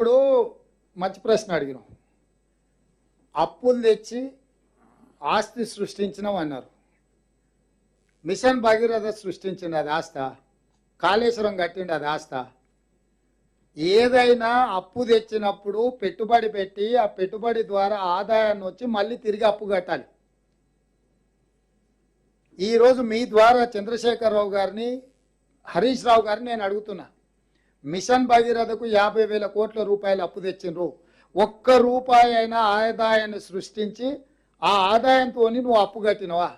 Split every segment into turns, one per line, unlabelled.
ఇప్పుడు మంచి ప్రశ్న అడిగినాం. అప్పులు తెచ్చి ఆస్తి సృష్టించినాం అన్నారు. మిషన్ భగీరథ సృష్టించింది అది ఆస్త? కాళేశ్వరం కట్టిండి అది ఆస్త? ఏదైనా అప్పు తెచ్చినప్పుడు పెట్టుబడి పెట్టి ఆ పెట్టుబడి ద్వారా ఆదాయాన్ని వచ్చి మళ్ళీ తిరిగి అప్పు కట్టాలి. ఈరోజు మీ ద్వారా చంద్రశేఖరరావు గారిని హరీష్ రావు గారిని నేను అడుగుతున్నా. మిషన్ భగీరథకు యాభై వేల కోట్ల రూపాయలు అప్పు తెచ్చిండ్రు. ఒక్క రూపాయి అయినా ఆదాయాన్ని సృష్టించి ఆ ఆదాయంతో నువ్వు అప్పు కట్టినవా?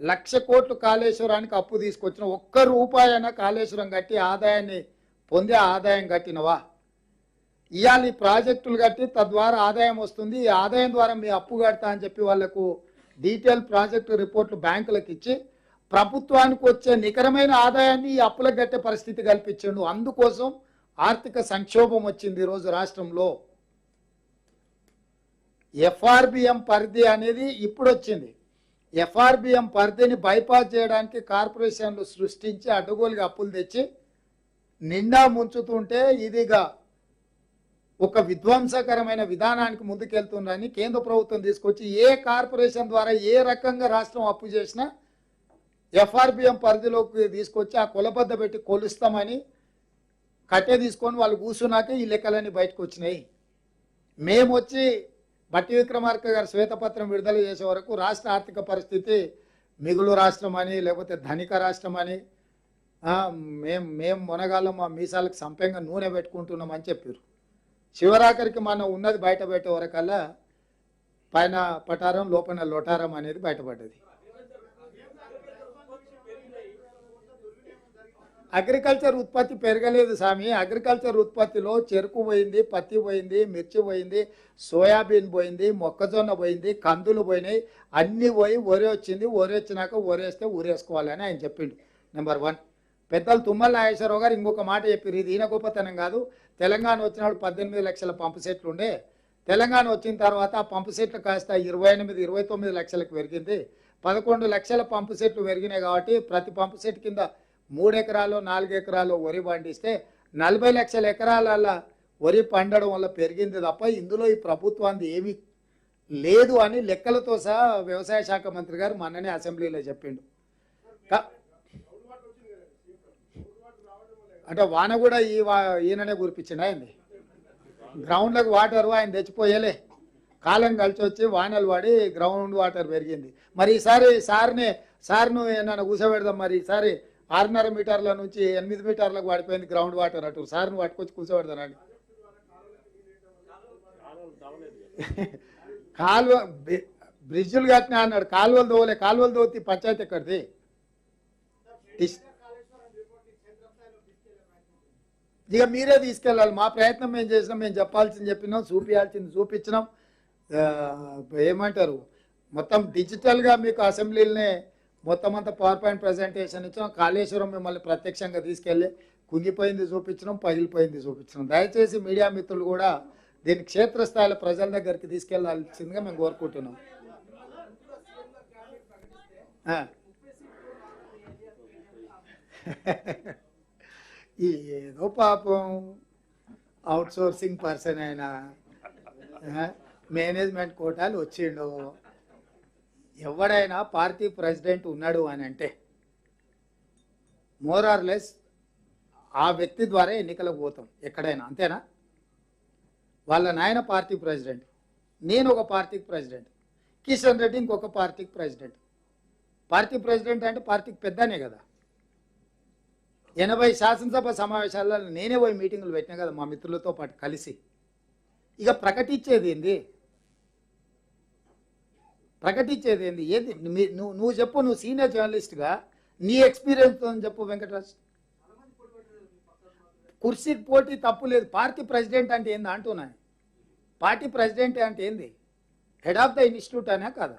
లక్ష కోట్లు కాళేశ్వరానికి అప్పు తీసుకొచ్చిన ఒక్క రూపాయి అయినా కాళేశ్వరం కట్టి ఆదాయాన్ని పొందే ఆదాయం కట్టినవా? ఇవాళ ఈ ప్రాజెక్టులు కట్టి తద్వారా ఆదాయం వస్తుంది. ఈ ఆదాయం ద్వారా మీ అప్పు కడతా అని చెప్పి వాళ్ళకు డీటెయిల్ ప్రాజెక్టు రిపోర్ట్లు బ్యాంకులకు ఇచ్చి ప్రభుత్వానికి వచ్చే నికరమైన ఆదాయాన్ని ఈ అప్పులకు కట్టే పరిస్థితి కల్పించండు. అందుకోసం ఆర్థిక సంక్షోభం వచ్చింది ఈరోజు రాష్ట్రంలో. ఎఫ్ఆర్బిఎం పరిధి అనేది ఇప్పుడు వచ్చింది. ఎఫ్ఆర్బిఎం పరిధిని బైపాస్ చేయడానికి కార్పొరేషన్లు సృష్టించి అడ్డగోలుగా అప్పులు తెచ్చి నిండా ముంచుతుంటే ఇదిగా ఒక విధ్వంసకరమైన విధానానికి ముందుకెళ్తుందని కేంద్ర ప్రభుత్వం తీసుకొచ్చి ఏ కార్పొరేషన్ ద్వారా ఏ రకంగా రాష్ట్రం అప్పు చేసినా ఎఫ్ఆర్బిఎం పరిధిలోకి తీసుకొచ్చి ఆ కొలబద్ద పెట్టి కొలుస్తామని కట్టె తీసుకొని వాళ్ళు కూర్చున్నాక ఈ లెక్కలన్నీ బయటకు వచ్చినాయి. మేము వచ్చి బట్టి విక్రమార్క గారు శ్వేతపత్రం విడుదల చేసే వరకు రాష్ట్ర ఆర్థిక పరిస్థితి మిగులు రాష్ట్రం అని లేకపోతే ధనిక రాష్ట్రం అని మేం మేము మొనగాళ్ళం మా మీసాలకు సంపంగా నూనె పెట్టుకుంటున్నాం అని చెప్పారు. శివరాఖరికి మనం ఉన్నది బయట పెట్టే వరకల్లా పైన పటారం లోపల లోటారం అనేది బయటపడ్డది. అగ్రికల్చర్ ఉత్పత్తి పెరగలేదు స్వామి అగ్రికల్చర్ ఉత్పత్తిలో చెరుకు పోయింది పత్తి పోయింది మిర్చి పోయింది సోయాబీన్ పోయింది మొక్కజొన్న పోయింది కందులు పోయినాయి. అన్నీ పోయి ఒరే వచ్చింది. వరి వచ్చినాక వరేస్తే ఊరేసుకోవాలని ఆయన చెప్పిండు. Number one. పెద్దలు తుమ్మల నాగేశ్వరరావు గారు ఇంకొక మాట చెప్పారు ఇది ఈయన గొప్పతనం కాదు. తెలంగాణ వచ్చినప్పుడు పద్దెనిమిది లక్షల పంపు సెట్లు ఉండే. తెలంగాణ వచ్చిన తర్వాత ఆ పంపు సెట్లు కాస్త ఇరవై ఎనిమిది ఇరవై తొమ్మిది లక్షలకు పెరిగింది. పదకొండు లక్షల పంపు సెట్లు పెరిగినాయి కాబట్టి ప్రతి పంపు సెట్ కింద మూడు ఎకరాలు నాలుగు ఎకరాలు వరి పండిస్తే నలభై లక్షల ఎకరాల వరి పండడం వల్ల పెరిగింది తప్ప ఇందులో ఈ ప్రభుత్వానికి ఏమీ లేదు అని లెక్కలతో సహా వ్యవసాయ శాఖ మంత్రి గారు మొన్ననే అసెంబ్లీలో చెప్పిండు. అంటే వాన కూడా ఈ వా- ఈయననే కురిపించిండు ఆయన్ని గ్రౌండ్లకు వాటర్ ఆయన తెచ్చిపోయలే. కాలం కలిసి వచ్చి వానలు పడి గ్రౌండ్ వాటర్ పెరిగింది. మరి ఈసారి సార్ని సార్ను ఏమన్నా కూర్చోబెడదాం మరి ఈసారి ఆరున్నర మీటర్ల నుంచి ఎనిమిది మీటర్లకు వాడిపోయింది గ్రౌండ్ వాటర్ అటు సార్ని పట్టుకొచ్చి కూర్చోబెడతానండి. కాలువ బ్రి- బ్రిడ్జులు కట్టినా అన్నాడు కాలువలు దోవలే కాలువలు దోతి పంచాయతీ ఎక్కడిది? ఇక మీరే తీసుకెళ్ళాలి మా ప్రయత్నం మేము చేసినాం మేము చెప్పాల్సింది చెప్పినాం చూపించాల్సింది చూపించినాం. ఏమంటారు? మొత్తం డిజిటల్గా మీకు అసెంబ్లీలనే మొత్తం అంతా పవర్ పాయింట్ ప్రజెంటేషన్ ఇచ్చినాం కాళేశ్వరం మిమ్మల్ని ప్రత్యక్షంగా తీసుకెళ్ళి కుంగిపోయింది చూపించడం పగిలిపోయింది చూపించడం దయచేసి మీడియా మిత్రులు కూడా దీన్ని క్షేత్రస్థాయిలో ప్రజల దగ్గరికి తీసుకెళ్ళాల్సిందిగా మేము కోరుకుంటున్నాం. ఈ ఏదో పాపం అవుట్ సోర్సింగ్ పర్సన్ అయినా మేనేజ్మెంట్ కోటాలు వచ్చిండు ఎవడైనా పార్టీ ప్రెసిడెంట్ ఉన్నాడు అని అంటే మోర్ ఆర్ లెస్ ఆ వ్యక్తి ద్వారా ఎన్నికలకు పోతాం ఎక్కడైనా అంతేనా? వాళ్ళ నాయన పార్టీ ప్రెసిడెంట్ నేను ఒక పార్టీకి ప్రెసిడెంట్ కిషన్ రెడ్డి ఇంకొక పార్టీకి ప్రెసిడెంట్. పార్టీ ప్రెసిడెంట్ అంటే పార్టీకి పెద్దనే కదా. ఎనభై శాసనసభ సమావేశాల్లో నేనే పోయి మీటింగులు పెట్టినా కదా మా మిత్రులతో పాటు కలిసి. ఇక ప్రకటించేది ఏంది? ప్రకటించేది ఏంది? ఏది? నువ్వు నువ్వు చెప్పు నువ్వు సీనియర్ జర్నలిస్ట్గా నీ ఎక్స్పీరియన్స్తో చెప్పు వెంకటరాజ్. కుర్సీకి పోటీ తప్పు లేదు. పార్టీ ప్రెసిడెంట్ అంటే ఏంది అంటున్నాను పార్టీ ప్రెసిడెంట్ అంటే ఏంది? హెడ్ ఆఫ్ ద ఇన్స్టిట్యూట్ అనే కదా?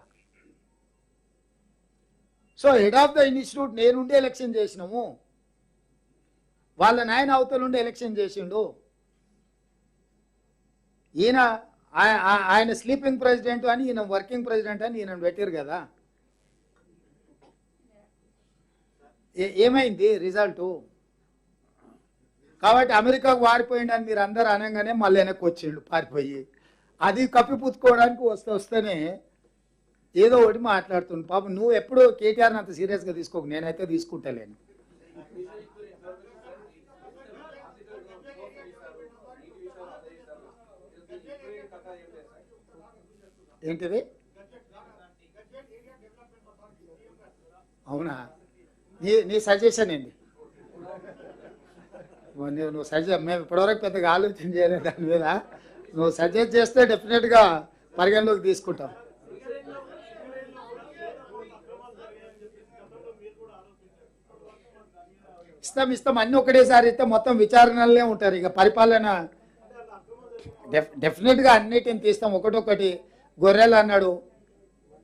So head of the institute నేనుండే ఎలక్షన్ చేసినాము. వాళ్ళ నాయన అవతల ఉండి ఎలక్షన్ చేసిండు. ఈయన ఆయన స్లీపింగ్ ప్రెసిడెంట్ అని ఈయన వర్కింగ్ ప్రెసిడెంట్ అని ఈయన పెట్టారు కదా. ఏ- ఏమైంది రిజల్టు కాబట్టి అమెరికాకు వారిపోయిండని మీరు అందరు అనగానే మళ్ళీ వెనక్కి వచ్చిండు పారిపోయి. అది కప్పిపుచ్చుకోవడానికి వస్తే వస్తేనే ఏదో ఒకటి మాట్లాడుతుండు. పాపం నువ్వు ఎప్పుడు కేటీఆర్ని అంత సీరియస్గా తీసుకోకు నేనైతే తీసుకుంటలేను. ఏంటిది? అవునా? నీ నీ సజెషన్ ఏంటి నువ్వు నువ్వు సజెస్ట్ మేము ఇప్పటివరకు పెద్దగా ఆలోచన చేయలేదు దాని మీద. నువ్వు సజెస్ట్ చేస్తే డెఫినెట్గా పరిగణలోకి తీసుకుంటాం. ఇస్తాం ఇస్తాం అన్ని ఒకటేసారి ఇస్తే మొత్తం విచారణలే ఉంటారు. ఇక పరిపాలన డెఫ్ డెఫినెట్గా అన్నిటిని తీస్తాం. ఒకటొకటి గొర్రెలు అన్నాడు.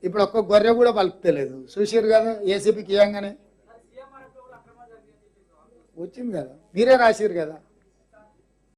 ఇప్పుడు ఒక్క గొర్రె కూడా పలుకుతలేదు. చూసారు కదా ఏసీపీకి ఇవ్వగానే. వచ్చింది కదా. మీరే రాసిరు కదా.